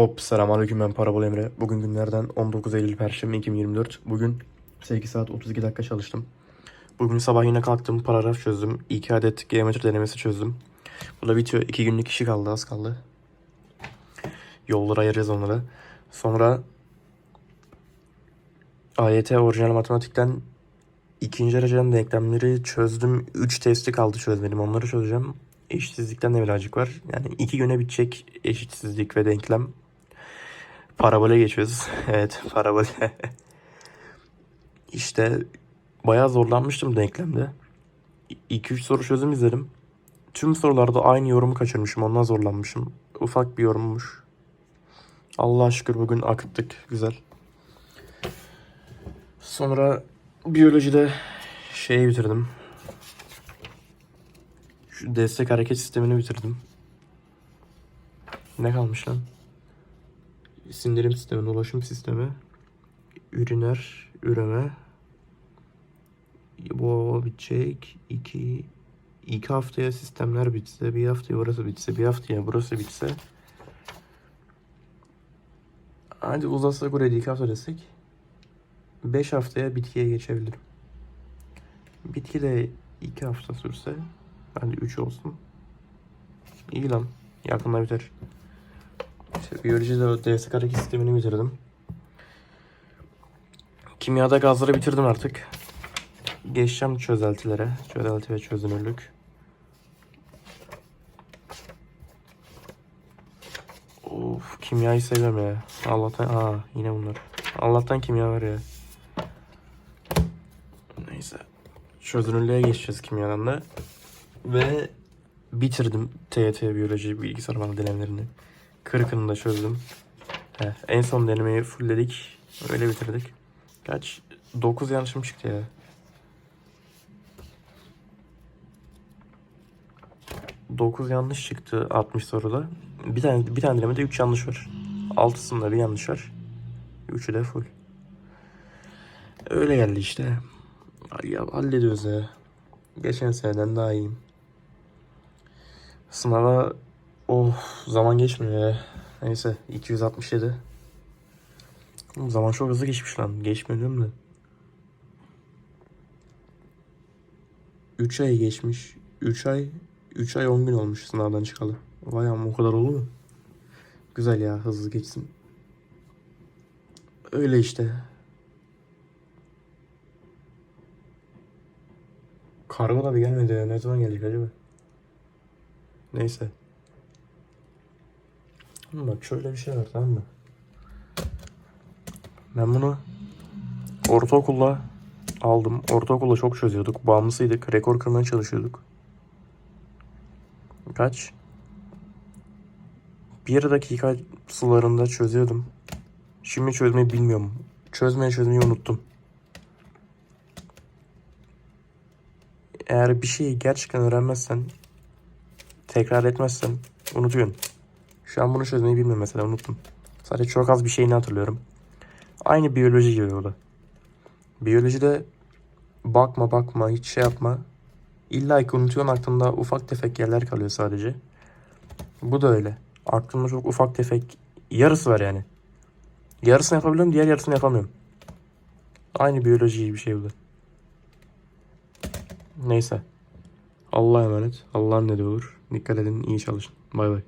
Hop selamünaleyküm ben Parabol Emre. Bugün günlerden 19 Eylül Perşembe 2024. Bugün 8 saat 32 dakika çalıştım. Bugün sabah yine kalktım paragraf çözdüm. 2 adet geometri denemesi çözdüm. Bu da bitiyor. 2 günlük işi kaldı az kaldı. Yolları ayıracağız onları. Sonra AYT orijinal matematikten ikinci dereceden denklemleri çözdüm. 3 testi kaldı çözmedim. Onları çözeceğim. Eşitsizlikten de birazcık var. Yani iki güne bitecek eşitsizlik ve denklem. Parabole geçiyoruz. evet parabole. işte bayağı zorlanmıştım denklemde. 2-3 soru çözüm izledim. Tüm sorularda aynı yorumu kaçırmışım. Ondan zorlanmışım. Ufak bir yorummuş. Allah'a şükür bugün akıttık. Güzel. Sonra biyolojide şeyi bitirdim. Şu destek hareket sistemini bitirdim. Ne kalmış lan? Sindirim sistemi, dolaşım sistemi, üriner, üreme. Bu bitecek. İki, iki haftaya sistemler bitse, bir haftaya burası bitse, bir haftaya burası bitse. Hadi uzatsa göre iki hafta desek. Beş haftaya bitkiye geçebilirim. Bitki de iki hafta sürse Hadi 3 olsun. İyi lan. Yakında biter. İşte biyolojide o destek hareket sistemini bitirdim. Kimyada gazları bitirdim artık. Geçeceğim çözeltilere. Çözelti ve çözünürlük. Of kimyayı seviyorum ya. Allah'tan aa yine bunlar. Allah'tan kimya var ya. Neyse. Çözünürlüğe geçeceğiz kimyadan da. Ve bitirdim TYT biyoloji bilgisayar bana denemelerini. Kırkını da çözdüm. Heh, en son denemeyi fullledik. Öyle bitirdik. Kaç? 9 yanlışım çıktı ya. Dokuz yanlış çıktı 60 soruda. Bir tane bir tane denemede 3 yanlış var. Altısında bir yanlış var. Üçü de full. Öyle geldi işte. Ya hallediyoruz ya. Geçen seneden daha iyiyim. Sınava oh zaman geçmiyor ya. Neyse 267. Oğlum Zaman çok hızlı geçmiş lan. Geçmiyor diyorum da. 3 ay geçmiş. 3 ay 3 ay 10 gün olmuş sınavdan çıkalı. Vay amma o kadar oldu mu? Güzel ya hızlı geçsin. Öyle işte. Kargo da bir gelmedi ya. Ne zaman gelecek acaba? Neyse. Ama Bak şöyle bir şey var tamam mı? Ben bunu ortaokulda aldım. Ortaokulda çok çözüyorduk. Bağımlısıydık. Rekor kırmaya çalışıyorduk. Kaç? Bir dakika sularında çözüyordum. Şimdi çözmeyi bilmiyorum. Çözmeye çözmeyi unuttum. Eğer bir şeyi gerçekten öğrenmezsen, tekrar etmezsen unutuyorsun. Şu an bunu çözmeyi bilmiyorum mesela unuttum. Sadece çok az bir şeyini hatırlıyorum. Aynı biyoloji gibi o da. Biyolojide bakma bakma hiç şey yapma. İlla ki unutuyorsun aklında ufak tefek yerler kalıyor sadece. Bu da öyle. Aklımda çok ufak tefek yarısı var yani. Yarısını yapabiliyorum diğer yarısını yapamıyorum. Aynı biyoloji gibi bir şey bu da. Neyse. Allah'a emanet. Allah'ın ne olur. Dikkat edin. iyi çalışın. Bay bay.